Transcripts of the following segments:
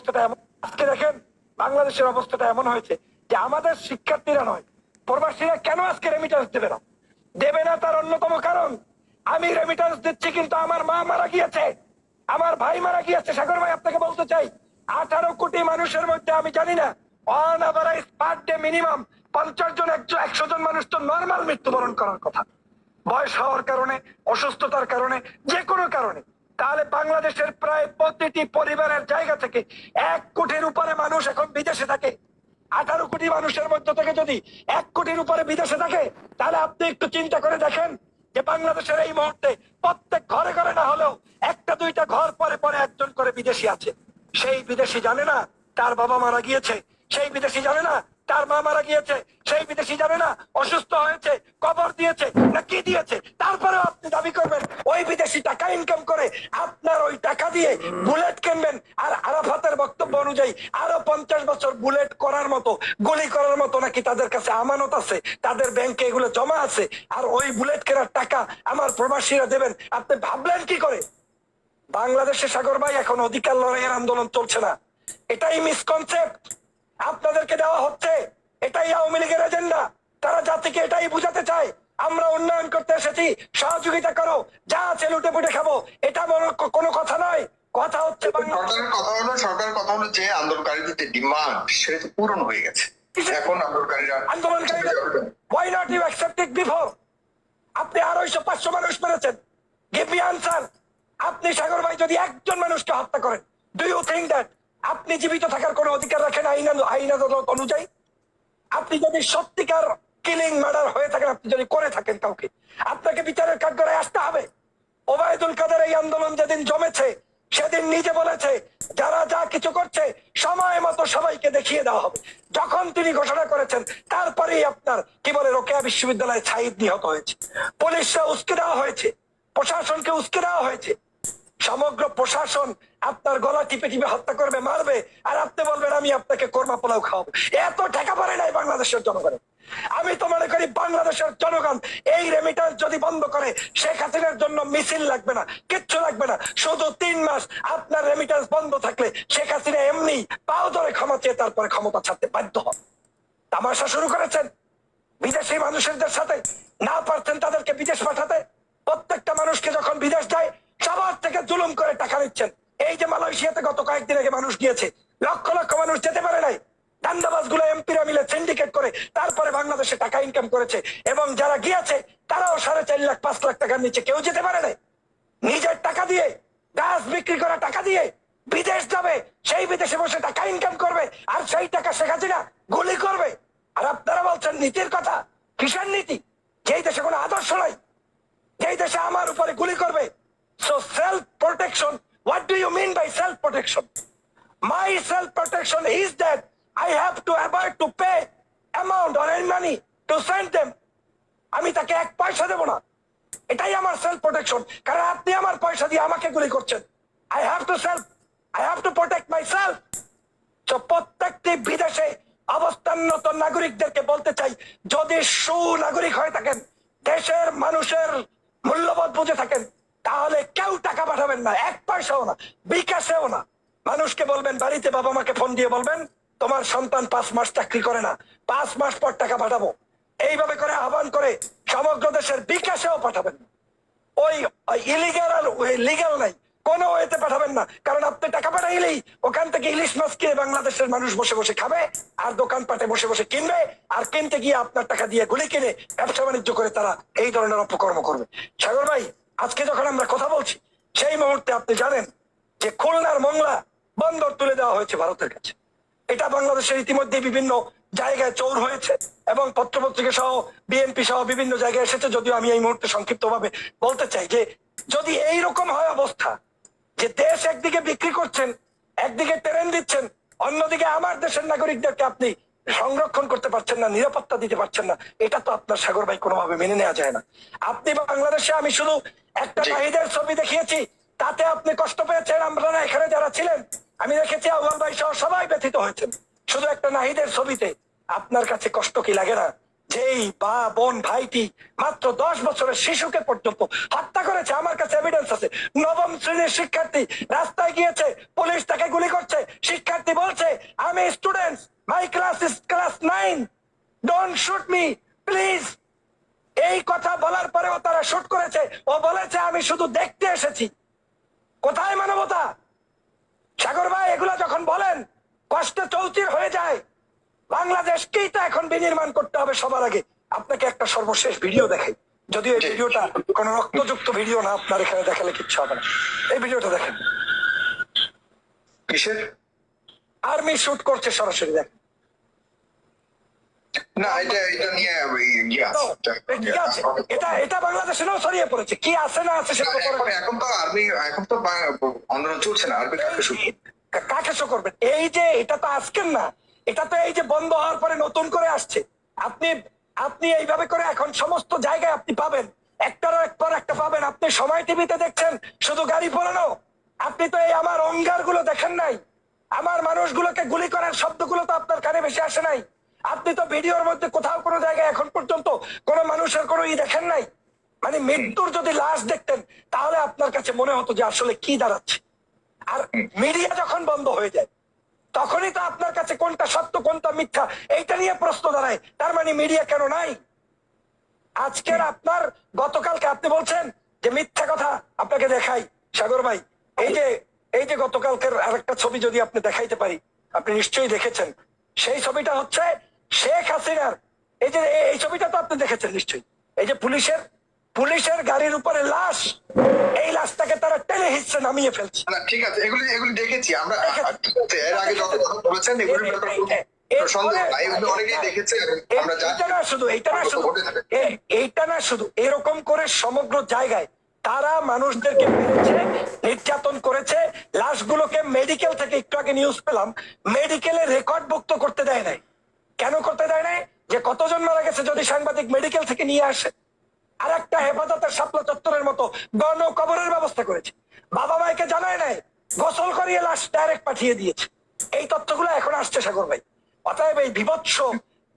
অবস্থাটা এমন। আজকে দেখেন, বাংলাদেশের অবস্থাটা এমন হয়েছে যে আমাদের শিক্ষার্থীরা নয়, প্রবাসীরা কেন আজকে রেমিটেন্স দেবে না? দেবে না তার অন্যতম কারণ, আমি রেমিটেন্স দিচ্ছি কিন্তু আমার মা মারা গিয়েছে। আমার ভাই মারা গিয়েছে। সাগর ভাই, আপনাকে বলতে চাই, আঠারো কোটি মানুষের মধ্যে আমি জানি না on average per day minimum পঞ্চাশ জন, একশো একশো জন মানুষ তো নর্মাল মৃত্যুবরণ করার কথা। বয়স হওয়ার কারণে, অসুস্থতার কারণে, যে কোনো কারণে। তাহলে বাংলাদেশের প্রায় প্রতিটি পরিবারের জায়গা থেকে এক কোটির উপরে মানুষ এখন বিদেশে থাকে। আঠারো কোটি মানুষের মধ্যে থেকে যদি এক কোটির উপরে বিদেশে থাকে, তাহলে আপনি একটু চিন্তা করে দেখেন যে বাংলাদেশের এই মুহূর্তে প্রত্যেক ঘরে ঘরে না হলেও একটা দুইটা ঘর পরে পরে একজন করে বিদেশি আছে। সেই বিদেশি জানে না তার বাবা মারা গিয়েছে, সেই বিদেশি জানে না তার মা মারা গিয়েছে, সেই বিদেশি জানে না, অসুস্থ হয়েছে, কবর দিয়েছে, না কি দিয়েছে? তারপরেও আপনি দাবি করবেন, ওই বিদেশি টাকা ইনকাম করে আপনার ওই টাকা দিয়ে বুলেট কিনবেন। আর আরাফাতের বক্তব্য অনুযায়ী, আরও পঞ্চাশ বছর বুলেট করার মতো, গুলি করার মতো নাকি তাদের কাছে আমানত আছে? তাদের ব্যাংকে এগুলো জমা আছে, আর ওই বুলেট কেনার টাকা আমার প্রবাসীরা দেবেন। আপনি ভাবলেন কি করে? বাংলাদেশে সাগর ভাই এখন অধিকার লড়াইয়ের আন্দোলন চলছে না। এটাই মিসকনসেপ্ট আপনাদেরকে দেওয়া হচ্ছে এটাই আওয়ামী লীগের এজেন্ডা তারা জাতিকে এটাই বুঝাতে চায় আমরা উন্নয়ন করতে এসেছি সহযোগিতা করো যা আছে লুটে পুটে খাব এটা কোনো কথা নয় কথা হচ্ছে সরকারের কথা হলো সরকারের কথা হলো যে আন্দোলনকারীদের যে ডিমান্ড সেটা তো পূরণ হয়ে গেছে। এখন আন্দোলনকারীরা আন্দোলনকারীরা why not you accept it before আপনি আড়াইশো পাঁচশো মানুষ মেরেছেন। গিভ মি আনসার আপনি সাগর ভাই যদি একজন মানুষকে হত্যা করেন ডু ইউ থিঙ্ক দ্যাট আপনি জীবিত থাকার কোনো অধিকার রাখেন আইন আইন আদালত অনুযায়ী? আপনি যদি সত্যিকার কিলিং মার্ডার হয়ে থাকেন, আপনি যদি করে থাকেন কাউকে, আপনাকে বিচারের কাঠগড়ায় আসতে হবে। ওবায়দুল কাদের এই আন্দোলন যেদিন জমেছে, সেদিন নিজে বলেছে, যারা যা কিছু করছে, সময় মতো সবাইকে দেখিয়ে দেওয়া হবে। যখন তিনি ঘোষণা করেছেন, তারপরেই আপনার, কি বলে, রোকেয়া বিশ্ববিদ্যালয়ে ছাইদ নিহত হয়েছে। পুলিশরা উস্কে দেওয়া হয়েছে, প্রশাসনকে উস্কে দেওয়া হয়েছে। সমগ্র প্রশাসন আপনার গলা টিপে টিপে হত্যা করবে, মারবে, আর আপনি বলবেন, আমি আপনাকে কর্মা পোলাও খাওয়াবো। এত টাকা পারে নাই বাংলাদেশের জনগণের আমি তো মনে করি বাংলাদেশের জনগণ এই রেমিটেন্স যদি বন্ধ করে, শেখ হাসিনার জন্য মিছিল লাগবে না, কিচ্ছু লাগবে না। শুধু তিন মাস আপনার রেমিটেন্স বন্ধ থাকলে শেখ হাসিনা এমনি পাও ধরে ক্ষমা চেয়ে তারপরে ক্ষমতা ছাড়তে বাধ্য হন। তামাশা শুরু করেছেন বিদেশি মানুষের সাথে, না পারছেন তাদেরকে বিদেশ পাঠাতে। প্রত্যেকটা মানুষকে যখন বিদেশ যায় সবার থেকে জুলুম করে টাকা নিচ্ছেন এই যে মালয়েশিয়াতে গত কয়েকদিন আগে মানুষ গিয়েছে, লক্ষ লক্ষ মানুষ যেতে পারে নাই। দান্দাবাজগুলো এমপিরা মিলে সিন্ডিকেট করে তারপরে বাংলাদেশে টাকা ইনকাম করেছে এবং যারা গিয়েছে, তারাও সাড়ে চার লাখ, পাঁচ লাখ টাকার নিচে কেউ যেতে পারে নাই। নিজের টাকা দিয়ে, গাছ বিক্রি করা টাকা দিয়ে বিদেশ যাবে, সেই বিদেশে বসে টাকা ইনকাম করবে, আর সেই টাকা শেখা না গুলি করবে। আর আপনারা বলছেন নীতির কথা, কিসের নীতি? যেই দেশে কোনো আদর্শ নাই, যেই দেশে আমার উপরে গুলি করবে what do you mean by self protection my self protection is that I have to avoid to pay amount or any money to send them আমি তাকে এক পয়সা দেবো না। এটাই আমার সেলফ প্রোটেকশন কারণ আপনি আমার পয়সা দিয়ে আমাকে গুলি করছেন। I have to self I have to protect my self তো প্রত্যেকটি বিদেশে অবস্থানরত নাগরিকদেরকে বলতে চাই, যদি সুনাগরিক হয়ে থাকেন, দেশের মানুষের মূল্যবোধ বুঝে থাকেন তাহলে কেউ টাকা পাঠাবেন না, এক পয়সাও না, বিকাশেও না। মানুষকে বলবেন, বাড়িতে বাবা মাকে ফোন দিয়ে বলবেন, তোমার সন্তান পাঁচ মাস চাকরি করে না, পাঁচ মাস পর টাকা পাঠাবো। এইভাবে করে আহ্বান করে সমগ্র দেশের বিকাশেও পাঠাবেন। ওই ইলিগাল আর লিগাল নাই, কোনো ওয়েতে পাঠাবেন না, কারণ আপনি টাকা পাঠাইলেই ওখান থেকে ইলিশ মাছ কিনে বাংলাদেশের মানুষ বসে বসে খাবে, আর দোকানপাটে বসে বসে কিনবে, আর কিনতে গিয়ে আপনার টাকা দিয়ে গুলি কিনে ব্যবসা বাণিজ্য করে তারা এই ধরনের অপকর্ম করবে। সাগর ভাই আজকে যখন আমরা কথা বলছি, সেই মুহূর্তে আপনি জানেন যে খুলনার মংলা বন্দর তুলে দেওয়া হয়েছে ভারতের কাছে। এটা বাংলাদেশের ইতিমধ্যে বিভিন্ন জায়গায় চৌর হয়েছে এবং পত্রপত্রিকা সহ বিএনপি সহ বিভিন্ন জায়গায় এসেছে। যদিও আমি এই মুহূর্তে সংক্ষিপ্ত ভাবে বলতে চাই যে, যদি এই রকম হয় অবস্থা যে দেশ একদিকে বিক্রি করছেন, একদিকে ট্রেন দিচ্ছেন, অন্যদিকে আমার দেশের নাগরিকদেরকে আপনি সংরক্ষণ করতে পারছেন না নিরাপত্তা দিতে পারছেন না এটা তো আপনার সাগর ভাই কোনোভাবে মেনে নেওয়া যায় না। আপনি বাংলাদেশে আমি শুধু একটা জি। নাহিদের ছবি দেখিয়েছি তাতে আপনি কষ্ট পেয়েছেন আমরা না এখানে যারা ছিলেন আমি দেখেছি আউয়াল ভাই সহ সবাই ব্যথিত হয়েছেন। শুধু একটা নাহিদের ছবিতে আপনার কাছে কষ্ট কি লাগে না? যেই বা বোন ভাইটি মাত্র দশ বছরের শিশুকে পর্যন্ত হত্যা করেছে আমার কাছে এভিডেন্স আছে। নবম শ্রেণির শিক্ষার্থী রাস্তায় গিয়েছে পুলিশ তাকে গুলি করছে শিক্ষার্থী my class is class 9 don't shoot me please. এই কথা বলার পরেও তারা শুট করেছে। ও বলেছে আমি শুধু দেখতে এসেছি। কোথায় মানবতা? সাগর ভাই এগুলো যখন বলেন কষ্টে চৌচির হয়ে যায়। বাংলাদেশকেই তো এখন বিনির্মাণ করতে হবে সবার আগে। আপনাকে একটা সর্বশেষ ভিডিও দেখাই। যদিও এই ভিডিওটা কোন রক্তযুক্ত ভিডিও না আপনার এখানে দেখালে কিচ্ছু হবে না। এই ভিডিওটা দেখেন। কিসের? আর্মি শুট করছে সরাসরি দেখেন। না এটা এটা নিয়ে ওই তো, আছে, ঠিক আছে এটা এটা বাংলাদেশেও ছড়িয়ে পড়েছে। কি আছে না আছে সেটা এখন তো আর্মি এখন তো আন্দোলন চলছে না আর্মি কাকে শুরু কাকে শো করবেন এই যে এটা তো আজকের না। এটা তো এই যে বন্ধ হওয়ার পরে নতুন করে আসছে। আপনি আপনি এইভাবে করে এখন সমস্ত জায়গায় আপনি পাবেন। একটার এক পর একটা পাবেন। আপনি সময় টিভিতে দেখছেন শুধু গাড়ি পড়ানো। আপনি তো এই আমার অঙ্গারগুলো দেখেন নাই। আমার মানুষগুলোকে গুলি করার শব্দগুলো তো আপনার কানে বেশি আসে নাই। আপনি তো ভিডিওর মধ্যে কোথাও কোনো জায়গায় এখন পর্যন্ত কোনো মানুষের কোনো ই দেখেন নাই? মানে মৃত্যুর যদি লাশ দেখতেন, তাহলে আপনার কাছে মনে হতো যে আসলে কি দাঁড়াচ্ছে। আর মিডিয়া যখন বন্ধ হয়ে যায়, তখনই তো আপনার কাছে কোনটা সত্য, কোনটা মিথ্যা, এইটা নিয়ে প্রশ্ন দাঁড়ায়। তার মানে মিডিয়া কেন নাই? আজকের আপনার, গতকালকে আপনি বলছেন যে মিথ্যা কথা আপনাকে দেখাই, সাগর ভাই। এই যে এই যে গতকালকের আরেকটা ছবি যদি আপনি দেখাইতে পারি, আপনি নিশ্চয়ই দেখেছেন। সেই ছবিটা হচ্ছে শেখ হাসিনার এই যে এই- ছবিটা তো আপনি দেখেছেন নিশ্চয়ই। এই যে পুলিশের পুলিশের গাড়ির উপরে লাশ এই লাশটাকে তারা টেনে হিসছে নামিয়ে ফেলছে। না ঠিক আছে এগুলি এগুলি দেখেছি আমরা ঠিক আছে এর আগে বলেছেন এগুলো এইটা না শুধু এরকম করে সমগ্র জায়গায় তারা মানুষদেরকে মেরেছে নির্যাতন করেছে লাশগুলোকে মেডিকেল থেকে একটু আগে নিউজ পেলাম মেডিকেলে রেকর্ড ভুক্ত করতে দেয় নাই। কেন করতে দেয় নাই? যে কতজন মারা গেছে যদি সাংবাদিক মেডিকেল থেকে নিয়ে আসে? আর একটা হেফাজতের শাপলা চত্বরের মতো গণ কবরের ব্যবস্থা করেছে। বাবা মাকে জানায় নাই, গোসল করিয়ে লাশ ডাইরেক্ট পাঠিয়ে দিয়েছে। এই তথ্যগুলো এখন আসছে, সাগর ভাই। অতএব এই বিভৎস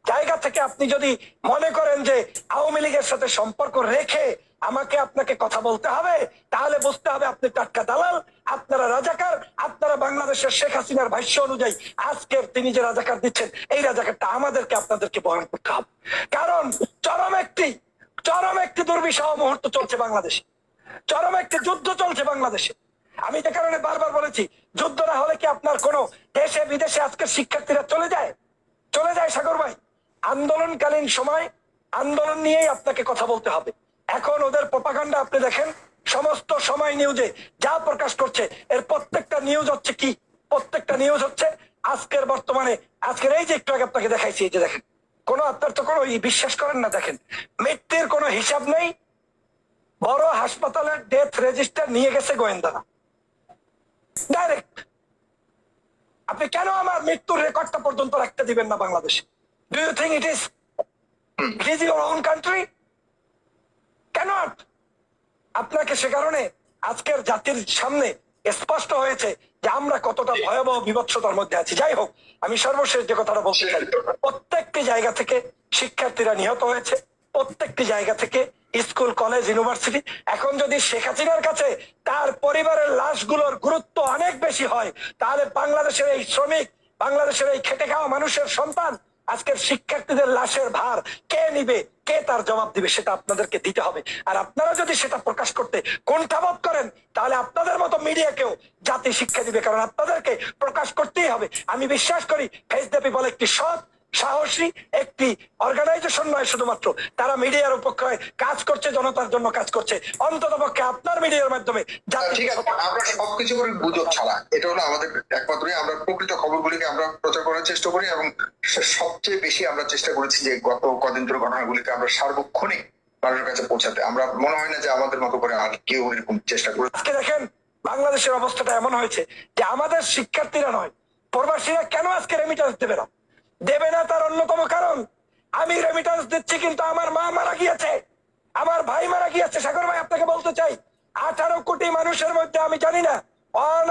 জায়গা থেকে আপনি যদি মনে করেন যে আওয়ামী লীগের সাথে সম্পর্ক রেখে আমাকে আপনাকে কথা বলতে হবে, তাহলে বুঝতে হবে আপনি টাটকা দালাল, আপনারা রাজাকার, আপনারা বাংলাদেশের শেখ হাসিনার ভাষ্য অনুযায়ী আজকের তিনি যে রাজাকার দিচ্ছেন, এই রাজাকারটা আমাদেরকে আপনাদেরকে বহন করতে হবে। কারণ চরম একটি চরম একটি দুর্বিষহ মুহূর্ত চলছে বাংলাদেশে। চরম একটি যুদ্ধ চলছে বাংলাদেশে। আমি যে কারণে বারবার বলেছি, যুদ্ধ না হলে কি আপনার কোন দেশে, বিদেশে আজকের শিক্ষার্থীরা চলে যায়? চলে যায় সাগর ভাই আন্দোলনকালীন সময় আন্দোলন নিয়েই আপনাকে কথা বলতে হবে। এখন ওদের প্রপাগান্ডা আপনি দেখেন, সমস্ত সময় নিউজে যা প্রকাশ করছে, এর প্রত্যেকটা নিউজ হচ্ছে কি? প্রত্যেকটা নিউজ হচ্ছে আজকের বর্তমানে, আজকের এই যে একটু আগে আপনাকে দেখাইছি, এই যে দেখেন, কোন আপনার তো কোনো বিশ্বাস করেন না, দেখেন, মৃত্যুর কোনো হিসাব নেই, বড় হাসপাতালের ডেথ রেজিস্টার নিয়ে গেছে গোয়েন্দারা। ডাইরেক্ট আপনি কেন আমার মৃত্যুর রেকর্ডটা পর্যন্ত রাখতে দিবেন না বাংলাদেশে? Do you think it is it is your own country কেন? আপনাকে সে কারণে আজকের জাতির সামনে স্পষ্ট হয়েছে যে আমরা কতটা ভয়াবহ বিভৎসতার মধ্যে আছি। যাই হোক, আমি সর্বশেষ যে কথাটা বলতে চাই, প্রত্যেকটি জায়গা থেকে শিক্ষার্থীরা নিহত হয়েছে, প্রত্যেকটি জায়গা থেকে স্কুল, কলেজ, ইউনিভার্সিটি। এখন যদি শেখ হাসিনার কাছে তার পরিবারের লাশগুলোর গুরুত্ব অনেক বেশি হয়, তাহলে বাংলাদেশের এই শ্রমিক, বাংলাদেশের এই খেটে খাওয়া মানুষের সন্তান, আজকের শিক্ষার্থীদের লাশের ভার কে নিবে? কে তার জবাব দিবে সেটা আপনাদেরকে দিতে হবে। আর আপনারা যদি সেটা প্রকাশ করতে কোনঠাবোধ করেন, তাহলে আপনাদের মতো মিডিয়াকেও জাতি শিক্ষা দিবে, কারণ আপনাদেরকে প্রকাশ করতেই হবে। আমি বিশ্বাস করি ফেস দ্য পিপল একটি সৎ সাহসী একটি অর্গানাইজেশন নয় শুধুমাত্র তারা মিডিয়ার উপক্ষে কাজ করছে জনতার জন্য কাজ করছে। অন্তত পক্ষে আপনার মিডিয়ার মাধ্যমে ঠিক আছে আমরা সবকিছু করি গুজব ছাড়া। এটা হলো আমাদের একমাত্র আমরা প্রকৃত খবরগুলিকে আমরা প্রচার করার চেষ্টা করি এবং সবচেয়ে বেশি আমরা চেষ্টা করেছি যে গত কদিন ধরে ঘটনাগুলিকে আমরা সার্বক্ষণিক মানুষের কাছে পৌঁছাতে। আমরা মনে হয় না যে আমাদের মতো করে আর কেউ এরকম চেষ্টা করে আজকে দেখেন বাংলাদেশের অবস্থাটা এমন হয়েছে যে আমাদের শিক্ষার্থীরা নয় প্রবাসীরা কেন আজকে রেমিটেন্স দেবে না? দেবে না তার অন্যতম কারণ। আমি রেমিটেন্স দিচ্ছি কিন্তু আমার মা মারা গিয়েছে। আমার ভাই মারা গিয়েছে। সাগর ভাই, আপনাকে বলতে চাই, আঠারো কোটি মানুষের মধ্যে, আমি জানি না অন